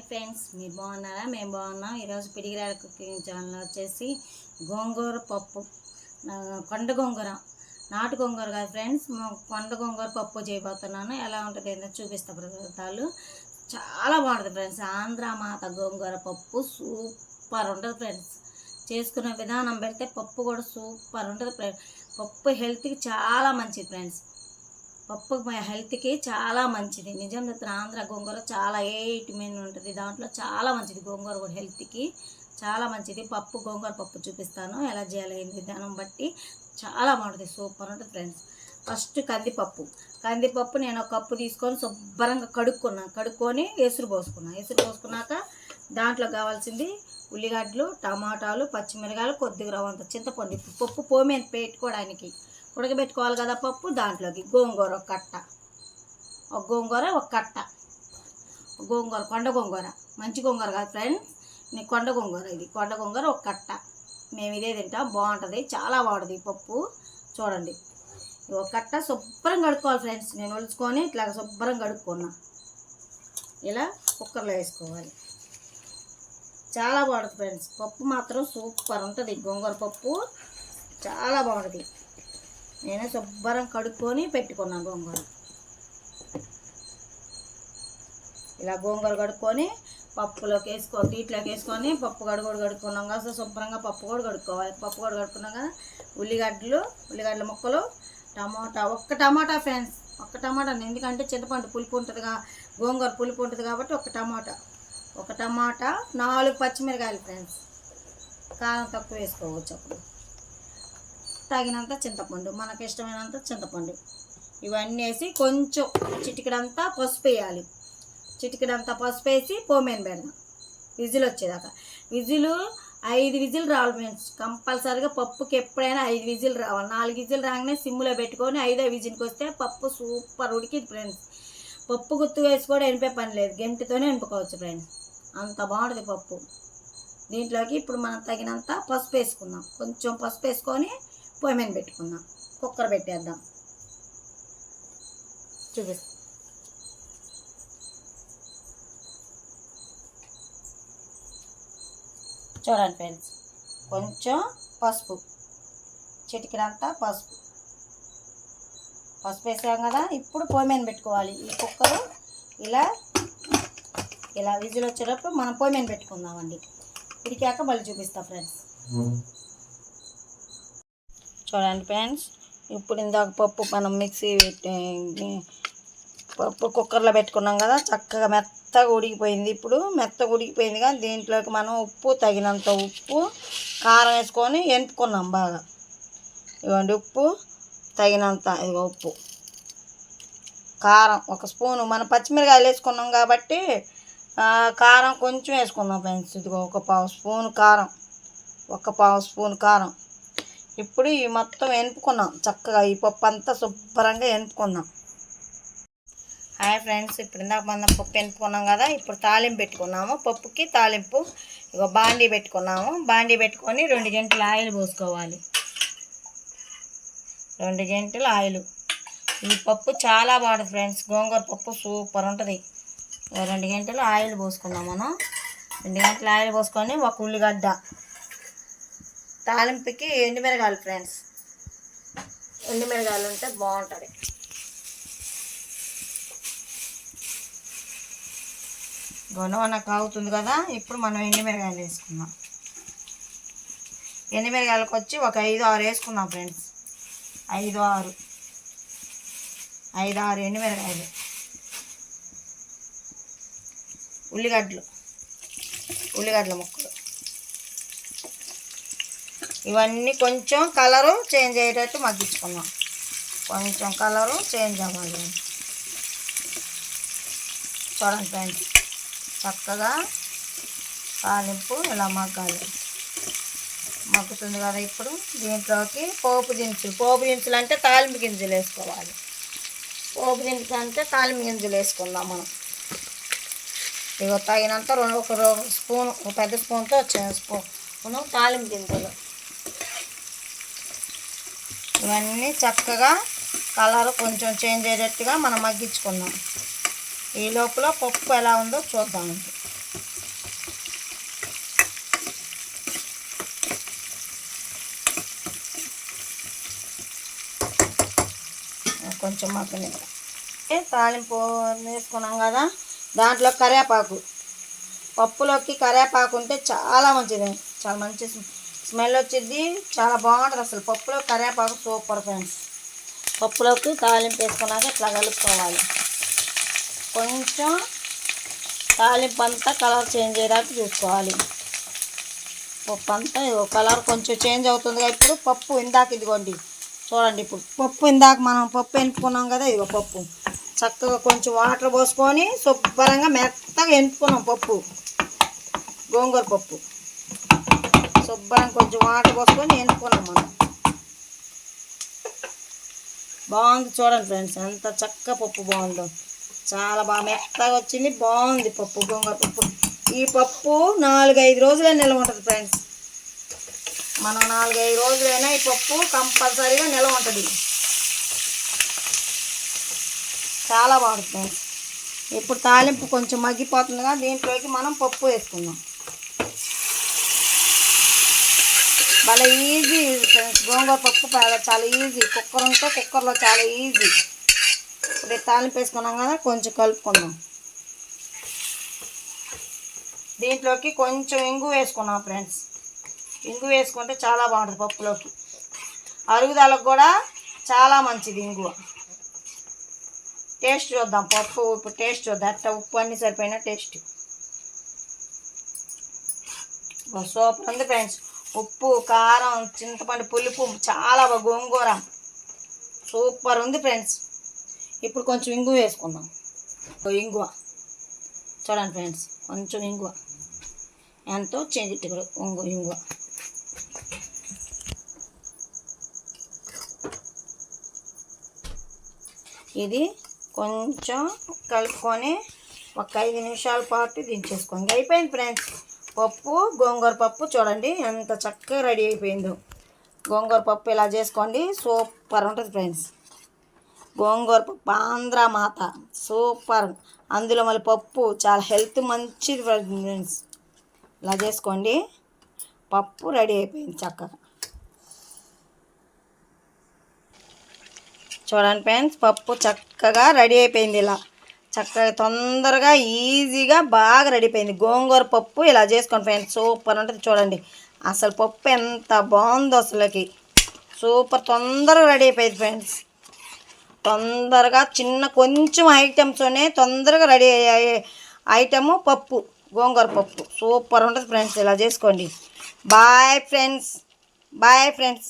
Hi friends మీరు బాగున్నారా? మేము బాగున్నాం. ఈరోజు పిడిగిరాల కుకింగ్ ఛానల్ వచ్చేసి గోంగూర పప్పు కొండ గోంగూర నాటు గోంగూర కాదు ఫ్రెండ్స్ కొండ గోంగూర పప్పు చేయబోతున్నాను. ఎలా ఉంటుంది ఏంటో చూపిస్తా పదార్థాలు. చాలా బాగుంటుంది ఫ్రెండ్స్. ఆంధ్ర మాత గోంగూర పప్పు సూపర్ ఉంటుంది ఫ్రెండ్స్. చేసుకునే విధానం పెడితే పప్పు కూడా సూపర్ ఉంటుంది ఫ్రెండ్స్ పప్పు హెల్త్కి చాలా మంచిది ఫ్రెండ్స్. పప్పు మన హెల్త్కి చాలా మంచిది. నిజం చెప్తున్నా ఆంధ్ర గోంగూర చాలా ఏ విటమిన్ ఉంటుంది దాంట్లో చాలా మంచిది గోంగూర కూడా హెల్త్కి. చాలా మంచిది. పప్పు గోంగూర పప్పు చూపిస్తాను. ఎలా చేయాలి విధానం బట్టి చాలా బాగుంటుంది. సూపర్ ఉంటుంది ఫ్రెండ్స్. ఫస్ట్ కందిపప్పు. కందిపప్పు నేను ఒక కప్పు తీసుకొని శుభ్రంగా కడుక్కున్నాను కడుక్కొని ఎసురు పోసుకున్నాను ఎసురు పోసుకున్నాక దాంట్లో కావాల్సింది ఉల్లిగడ్డలు టమాటాలు పచ్చిమిరకాయలు కొద్దిగా రవ్వంత చింతపండు పప్పు పోమేని పెట్టుకోవడానికి. ఉడకబెట్టుకోవాలి కదా పప్పు దాంట్లోకి గోంగూర ఒక కట్ట. ఒక గోంగూర ఒక కట్ట. గోంగూర కొండ గోంగూర. మంచి గోంగూర కాదు ఫ్రెండ్స్ నీ కొండ గోంగూర ఇది. కొండ గోంగూర ఒక కట్ట. మేము ఇదే తింటాం బాగుంటుంది చాలా బాగుంటుంది ఈ పప్పు. చూడండి. ఒక కట్ట శుభ్రం కడుక్కోవాలి ఫ్రెండ్స్ నేను ఒలుచుకొని ఇట్లా శుభ్రం కడుక్కున్నా. ఇలా కుక్కర్లో వేసుకోవాలి. చాలా బాగుంటుంది ఫ్రెండ్స్ పప్పు మాత్రం సూపర్ ఉంటుంది. గోంగూర పప్పు చాలా బాగుంటుంది. నేను శుభ్రం కడుక్కొని పెట్టుకున్నాను గోంగూర. ఇలా గోంగూర కడుక్కొని పప్పులోకి వేసుకో దీంట్లోకి వేసుకొని పప్పు కడుగుడు కడుక్కున్నాం కదా శుభ్రంగా పప్పు కూడా కడుక్కోవాలి. పప్పు కూడా కడుక్కున్నాం కదా ఉల్లిగడ్డలు ఉల్లిగడ్డల ముక్కలు టమాటా ఒక్క టమాటా ఫ్రెండ్స్ ఒక్క టమాటా ఎందుకంటే చింతపండు పులుపు ఉంటుందిగా గోంగూర పులుపు ఉంటుంది కాబట్టి ఒక టమాటా. ఒక టమాటా నాలుగు పచ్చిమిరకాయలు ఫ్రెండ్స్. కారం తక్కువ వేసుకోవచ్చు అప్పుడు. తగినంత చింతపండు మనకి ఇష్టమైనంత చింతపండు. ఇవన్నీ వేసి కొంచెం చిటికడంతా పసుపు వేయాలి. చిటికడంతా పసుపు వేసి పోమేను పెడదాం. విజిల్ వచ్చేదాకా. విజిల్ ఐదు విజిల్ రావాలి ఫ్రెండ్స్. కంపల్సరీగా పప్పుకి ఎప్పుడైనా ఐదు విజిల్ రావాలి. నాలుగు విజిల్ రాగానే సిమ్లో పెట్టుకొని ఐదో విజిల్కి వస్తే పప్పు సూపర్ ఉడికింది ఫ్రెండ్స్. పప్పు గుత్తు వేసి కూడా ఎనిపే పని లేదు. గంటితోనే ఎనుపుకోవచ్చు ఫ్రెండ్స్. అంత బాగుంటుంది పప్పు. దీంట్లోకి ఇప్పుడు మనం తగినంత పసుపు వేసుకుందాం. కొంచెం పసుపు వేసుకొని పొయ్యి మీద పెట్టుకుందాం. కుక్కర్ పెట్టేద్దాం. చూపిస్తా. చూడండి ఫ్రెండ్స్ కొంచెం పసుపు. చిటికినంతా పసుపు. పసుపు వేసాం కదా ఇప్పుడు పొయ్యి మీద పెట్టుకోవాలి. ఈ కుక్కరు ఇలా ఇలా విజులు వచ్చేటప్పుడు మనం పొయ్యి మీద పెట్టుకుందామండి. ఇడికాక మళ్ళీ చూపిస్తా ఫ్రెండ్స్. చూడండి ఫ్రెండ్స్. ఇప్పుడు ఇందాక పప్పు మనం మిక్సీ పప్పు కుక్కర్లో పెట్టుకున్నాం కదా చక్కగా మెత్తగా ఉడికిపోయింది ఇప్పుడు. మెత్తగా ఉడికిపోయింది కానీ దీంట్లోకి మనం ఉప్పు తగినంత ఉప్పు కారం వేసుకొని ఎంపుకున్నాం బాగా. ఇవ్వండి ఉప్పు తగినంత ఇదిగో ఉప్పు. కారం ఒక స్పూను. మనం పచ్చిమిరకాయలు వేసుకున్నాం కాబట్టి కారం కొంచెం వేసుకుందాం ఫ్రెండ్స్. ఇదిగో ఒక పావు స్పూన్ కారం. ఒక పావు స్పూన్ కారం. ఇప్పుడు ఈ మొత్తం ఎనుపుకున్నాం చక్కగా ఈ పప్పు అంతా శుభ్రంగా ఎనుపుకుందాం హాయ్ ఫ్రెండ్స్ ఇప్పుడు ఇందాక మనం పప్పు ఎనుపుకున్నాం కదా ఇప్పుడు తాలింపు పెట్టుకున్నాము. పప్పుకి తాలింపు ఇగో బాండీ పెట్టుకున్నాము. బాండీ పెట్టుకొని రెండు గంటలు ఆయిల్ పోసుకోవాలి. రెండు గంటలు ఆయిల్. ఈ పప్పు చాలా బాగుంటుంది ఫ్రెండ్స్. గోంగూర పప్పు సూపర్ ఉంటుంది. రెండు గంటలు ఆయిల్ పోసుకుందాం మనం. రెండు గంటలు ఆయిల్ పోసుకొని ఒక ఉల్లిగడ్డ తాలింపుకి ఎండుమిరగాయలు ఫ్రెండ్స్. ఎండుమిరగాయలు ఉంటే బాగుంటుంది. గొనవన కాగుతుంది కదా ఇప్పుడు మనం ఎండుమిరగాయలు వేసుకుందాం. ఎండుమిరగాయలకు వచ్చి ఒక ఐదు ఆరు వేసుకుందాం ఫ్రెండ్స్. ఐదు ఆరు. ఐదు ఆరు ఎండుమిరగాయలు. ఉల్లిగడ్డలు. ఉల్లిగడ్డల ముక్కలు. ఇవన్నీ కొంచెం కలరు చేంజ్ అయ్యేటట్టు మగ్గించుకున్నాం కొంచెం కలరు చేంజ్ అవ్వాలి. చూడండి ఫ్రెండ్స్ చక్కగా తాలింపు ఇలా మగ్గాలి. మగ్గుతుంది కదా ఇప్పుడు దీంట్లోకి పోపు దినుసులు. పోపు దినుసులు అంటే తాలింపు గింజలు వేసుకోవాలి. పోపు దినుసులు అంటే తాలింపు గింజలు వేసుకుందాం మనం. ఇగో తగినంత రెండు ఒక రో- స్పూన్ ఒక పెద్ద స్పూన్తో వచ్చే స్పూన్ తాలింపు గింజలు. ఇవన్నీ చక్కగా కలర్ కొంచెం చేంజ్ అయ్యేటట్టుగా మనం మగ్గించుకుందాం. ఈ లోపల పప్పు ఎలా ఉందో చూద్దాం. కొంచెం మగ్గనిద్దాం తాలింపు వేసుకున్నాం కదా? దాంట్లో కరివేపాకు. పప్పులోకి కరివేపాకు ఉంటే చాలా మంచిది. చాలా మంచి స్మెల్ వచ్చింది చాలా బాగుంటుంది అసలు. పప్పులో కరివేపాకు సూపర్ ఫ్రెండ్స్. పప్పులోకి తాలింపు వేసుకున్నాక ఇట్లా కలుపుకోవాలి. కొంచెం తాలింపు అంతా కలర్ చేంజ్ అయ్యేదాకా చూసుకోవాలి. పప్పు అంతా కలర్ కొంచెం చేంజ్ అవుతుంది ఇప్పుడు. పప్పు ఇందాక ఇదిగోండి. చూడండి ఇప్పుడు. పప్పు ఇందాక మనం పప్పు ఎనుపుకున్నాం కదా ఇదిగో పప్పు. చక్కగా కొంచెం వాటర్ పోసుకొని శుభ్రంగా మెత్తగా ఎనుపుకున్నాం పప్పు. గోంగూర పప్పు. శుభ్రం కొంచెం వాటర్ పోసుకొని ఎనుపుకున్నాం మనం. బాగుంది చూడండి ఫ్రెండ్స్ ఎంత చక్క పప్పు బాగుందో. చాలా బాగా మెత్తగా వచ్చింది బాగుంది పప్పు గోంగూర పప్పు. ఈ పప్పు నాలుగైదు రోజులే నిల్వ ఉంటుంది ఫ్రెండ్స్. మనం నాలుగైదు రోజులైనా ఈ పప్పు కంపల్సరీగా నిల్వ ఉంటుంది. చాలా బాగుంటుంది ఫ్రెండ్స్. ఇప్పుడు తాలింపు కొంచెం మగ్గిపోతుందిగా దీంట్లోకి మనం పప్పు వేసుకుందాం. చాలా ఈజీ ఫ్రెండ్స్. గోంగూర పప్పు చాలా ఈజీ. కుక్కర్ ఉంటే కుక్కర్లో చాలా ఈజీ. ఇప్పుడు ఈ తాలింపు వేసుకున్నాం కదా కొంచెం కలుపుకుందాం. దీంట్లోకి కొంచెం ఇంగు వేసుకున్నాం ఫ్రెండ్స్. ఇంగు వేసుకుంటే చాలా బాగుంటుంది పప్పులోకి. అరుగుదలకు కూడా చాలా మంచిది ఇంగువ. టేస్ట్ చూద్దాం. పప్పు ఉప్పు టేస్ట్ చూద్దాం. అట్లా ఉప్పు అన్నీ సరిపోయిన టేస్ట్. సూపర్ ఉంది ఫ్రెండ్స్. ఉప్పు కారం చింతపండు పులుపు చాలా బాగా గోంగూర. సూపర్ ఉంది ఫ్రెండ్స్ ఇప్పుడు కొంచెం ఇంగువ వేసుకుందాం. ఇంగువ. చూడండి ఫ్రెండ్స్ కొంచెం ఇంగువ. ఎంతో చెంగిట్టి ఇంగు ఇంగువ. ఇది కొంచెం కలుపుకొని ఒక ఐదు నిమిషాల పాటు దించేసుకోండి. అయిపోయింది ఫ్రెండ్స్ పప్పు గోంగూర పప్పు చూడండి ఎంత చక్కగా రెడీ అయిపోయిందో. గోంగూర పప్పు ఇలా చేసుకోండి సూపర్ ఉంటుంది ఫ్రెండ్స్. గోంగూర పప్పు ఆంధ్ర మాత సూపర్. అందులో మళ్ళీ పప్పు చాలా హెల్త్ మంచిది ఫ్రెండ్స్. ఇలా చేసుకోండి పప్పు రెడీ అయిపోయింది చక్కగా. చూడండి ఫ్రెండ్స్ పప్పు చక్కగా రెడీ అయిపోయింది ఇలా. చక్కగా తొందరగా ఈజీగా బాగా రెడీ అయిపోయింది గోంగూర పప్పు ఇలా చేసుకోండి ఫ్రెండ్స్ సూపర్ ఉంటుంది చూడండి. అసలు పప్పు ఎంత బాగుందో అసలుకి. సూపర్ తొందరగా రెడీ అయిపోయింది ఫ్రెండ్స్. తొందరగా చిన్న కొంచెం ఐటమ్స్తోనే తొందరగా రెడీ అయ్యే ఐటము పప్పు గోంగూర పప్పు. సూపర్ ఉంటుంది ఫ్రెండ్స్. ఇలా చేసుకోండి. Bye friends. Bye friends.